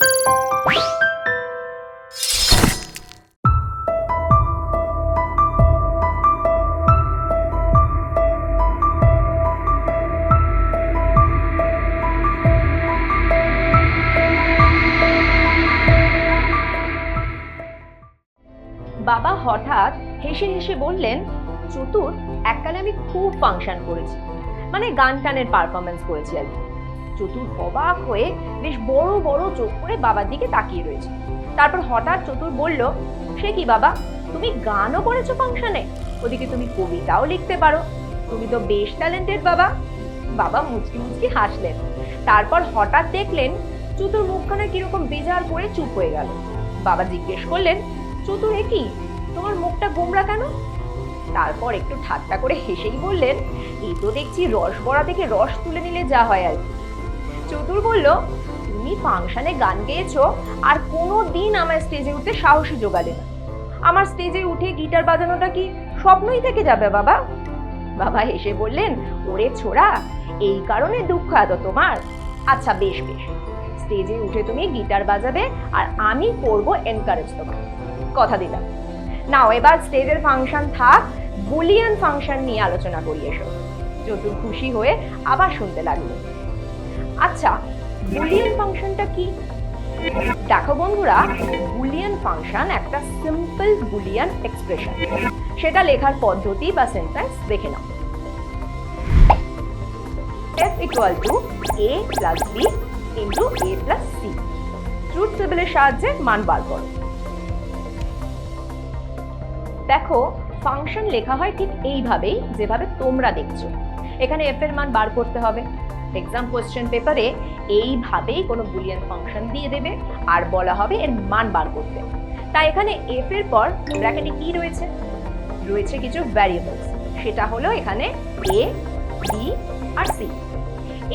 বাবা হঠাৎ হেসে হেসে বললেন, চতুর, এককালে আমি খুব ফাংশন করেছি। মানে গান টানের পারফরমেন্স করেছি আর কি। চতুর অবাক হয়ে বেশ বড় বড় চোখ করে বাবার দিকে তাকিয়ে রয়েছে। তারপর হঠাৎ চতুর বলল, সে কি বাবা? তুমি গানও করেছ ফাংশনে? ওদিকে তুমি কবিতাও লিখতে পারো। তুমি তো বেশ ট্যালেন্টেড বাবা। বাবা মুচকি মুচকি হাসলেন। তারপর হঠাৎ দেখলেন চতুর মুখখানা কীরকম বেজার করে চুপ হয়ে গেল। বাবা জিজ্ঞেস করলেন, চতুর, এ কি? তোমার মুখটা গোমরা কেন? তারপর একটু ঠাট্টা করে হেসেই বললেন, এই তো দেখছি রস বড়া থেকে রস তুলে নিলে যা হয় আর কি। চতুর বলল, তুমি ফাংশনে গান গেয়েছো আর কোনো দিন আমার স্টেজে উঠতে সাহসী জোগালে না। আমার স্টেজে উঠে গিটার বাজানোটা কি স্বপ্নই থেকে যাবে বাবা? বাবা হেসে বললেন, ওরে ছোড়া, এই কারণে দুঃখ এত তোমার। আচ্ছা বেশ বেশ। স্টেজে উঠে তুমি গিটার বাজাবে আর আমি করব এনকারেজ তোমার কথা দিলাম। নাও, এবার স্টেজের ফাংশন থাক বুলিয়ান ফাংশন নিয়ে আলোচনা করি এসো। চতুর খুশি হয়ে আবার শুনতে লাগল। আচ্ছা বুলিয়ান ফাংশনটা কি? দেখো বন্ধুরা, বুলিয়ান ফাংশন একটা সিম্পল বুলিয়ান এক্সপ্রেশন সেটা লেখার পদ্ধতি বা সেন্টেন্স দেখে নাও। F equal to a plus b into a plus c truth টেবিলের সাহায্যে মান বার করো। দেখো ফাংশন লেখা হয় ঠিক এইভাবেই, যেভাবে তোমরা দেখছ। এখানে এফ এর মান বার করতে হবে। এক্সাম কোশ্চেন পেপারে এইভাবেই কোনো বুলিয়ান ফাংশন দিয়ে দেবে আর বলা হবে এর মান বার করতে। তাই এখানে এফ এর পর ব্র্যাকেটে কি রয়েছে? রয়েছে কিছু ভ্যারিয়েবলস সেটা হলো এখানে এ বি আর সি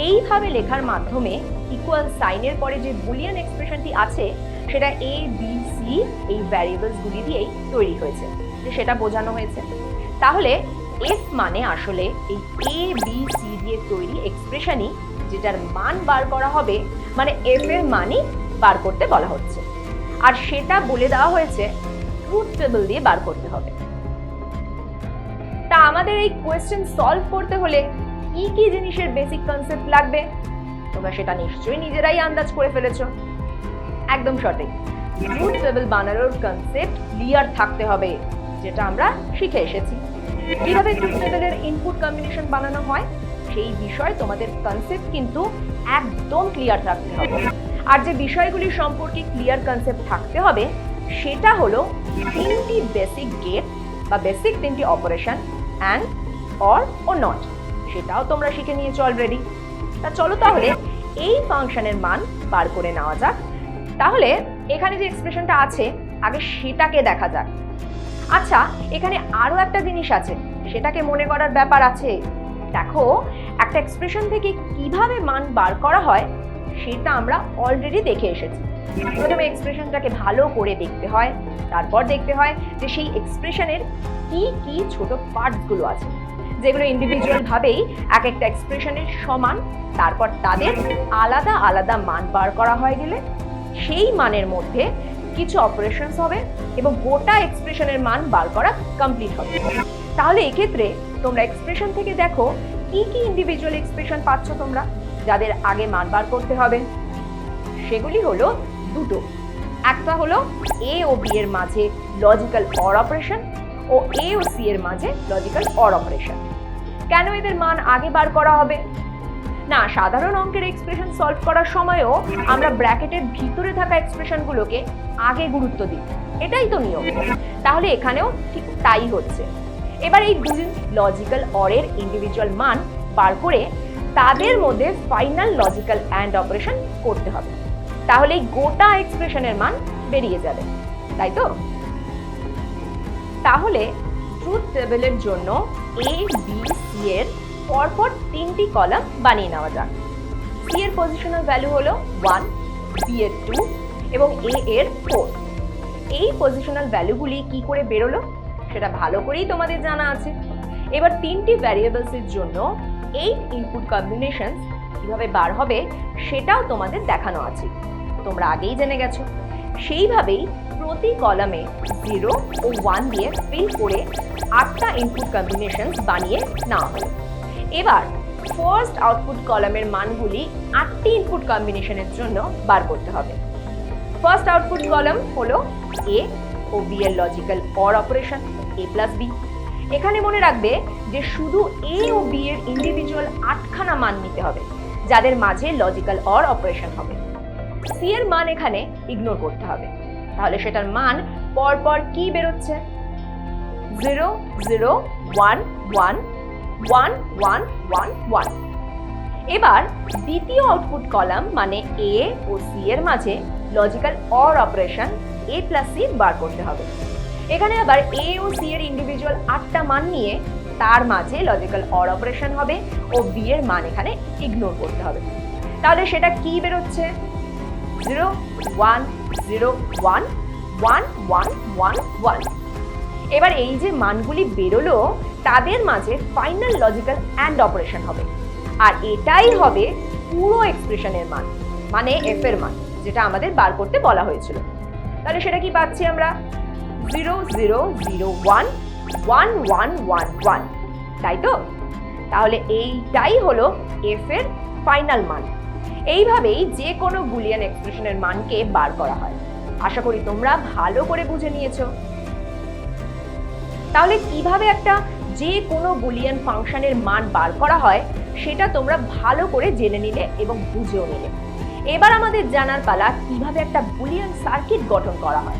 এইভাবে লেখার মাধ্যমে ইকুয়াল সাইনের পরে যে বুলিয়ান এক্সপ্রেশনটি আছে, সেটা এ বি সি এই ভ্যারিয়েবলসগুলি দিয়েই তৈরি হয়েছে। সেটা বোঝানো হয়েছে। তাহলে এফ মানে আসলে এই এ বি সি দিয়ে তৈরি এক্সপ্রেশনই যেটার মান বার করা হবে মানে এফ এর মানই বার করতে বলা হচ্ছে। আর সেটা বলে দেওয়া হয়েছে ট্রুথ টেবিল দিয়ে বার করতে হবে। তা আমাদের এই কোয়েশ্চেন সলভ করতে হলে কি কি জিনিসের বেসিক কনসেপ্ট লাগবে? তোমরা সেটা নিশ্চয়ই নিজেরাই আন্দাজ করে ফেলেছো। একদম সঠিক। ট্রুথ টেবিল বানানোর কনসেপ্ট ক্লিয়ার থাকতে হবে, যেটা আমরা শিখে এসেছি। কীভাবে ট্রুথ ইনপুট কম্বিনেশন বানানো হয়, সেই বিষয়ে তোমাদের কনসেপ্ট কিন্তু একদম ক্লিয়ার থাকতে হবে। আর যে বিষয়গুলি সম্পর্কে ক্লিয়ার কনসেপ্ট থাকতে হবে, সেটা হলো তিনটি বেসিক গেট বা বেসিক তিনটি অপারেশন অ্যান্ড অর ও নট সেটাও তোমরা শিখে নিয়েছো অলরেডি তা চলো তাহলে এই ফাংশনের মান বার করে নেওয়া যাক। তাহলে এখানে যে এক্সপ্রেশনটা আছে, আগে সেটাকে দেখা যাক। আচ্ছা এখানে আরও একটা জিনিস আছে, সেটাকে মনে করার ব্যাপার আছে। দেখো, একটা এক্সপ্রেশন থেকে কীভাবে মান বার করা হয়, সেটা আমরা অলরেডি দেখে এসেছি। প্রথমে এক্সপ্রেশনটাকে ভালো করে দেখতে হয়, তারপর দেখতে হয় যে সেই এক্সপ্রেশনের কি কি ছোট পার্টসগুলো আছে, যেগুলো ইন্ডিভিজুয়াল ভাবেই এক একটা এক্সপ্রেশনের সমান, তারপর তাদের আলাদা আলাদা মান বার করা হয়ে গেলে, সেই মানের মধ্যে কিছু অপারেশনস হবে এবং গোটা এক্সপ্রেশনের মান বার করা কমপ্লিট হবে। তাহলে এক্ষেত্রে তোমরা এক্সপ্রেশন থেকে দেখো, কি কি ইন্ডিভিজুয়াল এক্সপ্রেশন পাচ্ছ তোমরা, যাদের আগে মান বার করতে হবে। সেগুলি হলো দুটো। একটা হলো এ ও বি এর মাঝে লজিক্যাল অর অপারেশন ও এ ও সি এর মাঝে লজিক্যাল অর অপারেশন কেন এদের মান আগে বার করা হবে? না, সাধারণ অঙ্কের এক্সপ্রেশন সলভ করার সময়ও আমরা ব্র্যাকেটের ভিতরে থাকা এক্সপ্রেশনগুলোকে আগে গুরুত্ব দিই। এটাই তো নিয়ম। তাহলে এখানেও ঠিক তাই হচ্ছে। এবার এই দুই লজিক্যাল অরের ইন্ডিভিজুয়াল মান বার করে তাদের মধ্যে ফাইনাল লজিক্যাল অ্যান্ড অপারেশন করতে হবে। তাহলে এই গোটা এক্সপ্রেশনের মান বেরিয়ে যাবে, তাই তো? তাহলে ট্রুথ টেবিলের জন্য এ বি সি এর পরপর তিনটি কলাম বানিয়ে নেওয়া যাক। সি এর পজিশনাল ভ্যালু হলো ওয়ান বি এর টু এবং এ এর ফোর এই পজিশনাল ভ্যালুগুলি কি করে বেরোলো? সেটা ভালো করেই তোমাদের জানা আছে। এবার তিনটি ভ্যারিয়েবলসের জন্য এই ইনপুট কম্বিনেশন কীভাবে বার হবে সেটাও তোমাদের দেখানো আছে। তোমরা আগেই জেনে গেছো। সেইভাবেই প্রতি কলামে জিরো ও ওয়ান দিয়ে ফিল করে আটটা ইনপুট কম্বিনেশন বানিয়ে নেওয়া হলো। এবার ফার্স্ট আউটপুট কলামের মানগুলি আটটি ইনপুট কম্বিনেশনের জন্য বার করতে হবে। ফার্স্ট আউটপুট কলাম হলো এ ও বি এর logical or operation A plus B এখানে মনে রাখবে যে শুধু এ ও বি এর ইন্ডিভিজুয়াল আটখানা মান নিতে হবে, যাদের মাঝে লজিক্যাল অর অপারেশন হবে। সি এর মান এখানে ইগনোর করতে হবে। তাহলে সেটার মান পরপর কি বেরোচ্ছে? Zero zero one one one one one one এবার দ্বিতীয় আউটপুট কলাম মানে এ ও সি এর মাঝে logical or operation A plus C বার করতে হবে। এখানে আবার এ ও সি এর ইন্ডিভিজুয়াল আটটা মান নিয়ে তার মাঝে লজিক্যাল অর অপারেশন হবে ও বি এর মান এখানে ইগনোর করতে হবে। তাহলে সেটা কি বেরোচ্ছে? Zero one zero one one one one one এবার এই যে মানগুলি বেরোলো তাদের মাঝে ফাইনাল লজিক্যাল অ্যান্ড অপারেশন হবে। আর এটাই হবে পুরো এক্সপ্রেশনের মান মানে এফ এর মান, যেটা আমাদের বার করতে বলা হয়েছিল। তাহলে সেটা কি পাচ্ছি আমরা? Zero zero zero one one one one one তাই তো? তাহলে এইটাই হলো এফ এর ফাইনাল মান। এইভাবেই যে কোনো বুলিয়ান এক্সপ্রেশনের মানকে বার করা হয়। আশা করি তোমরা ভালো করে বুঝে নিয়েছো। তাহলে কীভাবে একটা যে কোনো বুলিয়ান ফাংশনের মান বার করা হয়, সেটা তোমরা ভালো করে জেনে নিলে এবং বুঝেও নিলে। এবার আমাদের জানার পালা কীভাবে একটা বুলিয়ান সার্কিট গঠন করা হয়।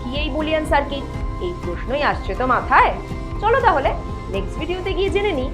কি এই বুলিয়ান সার্কিট? এই প্রশ্নই আসছে তো মাথায়। চলো তাহলে নেক্সট ভিডিওতে গিয়ে জেনে নিই।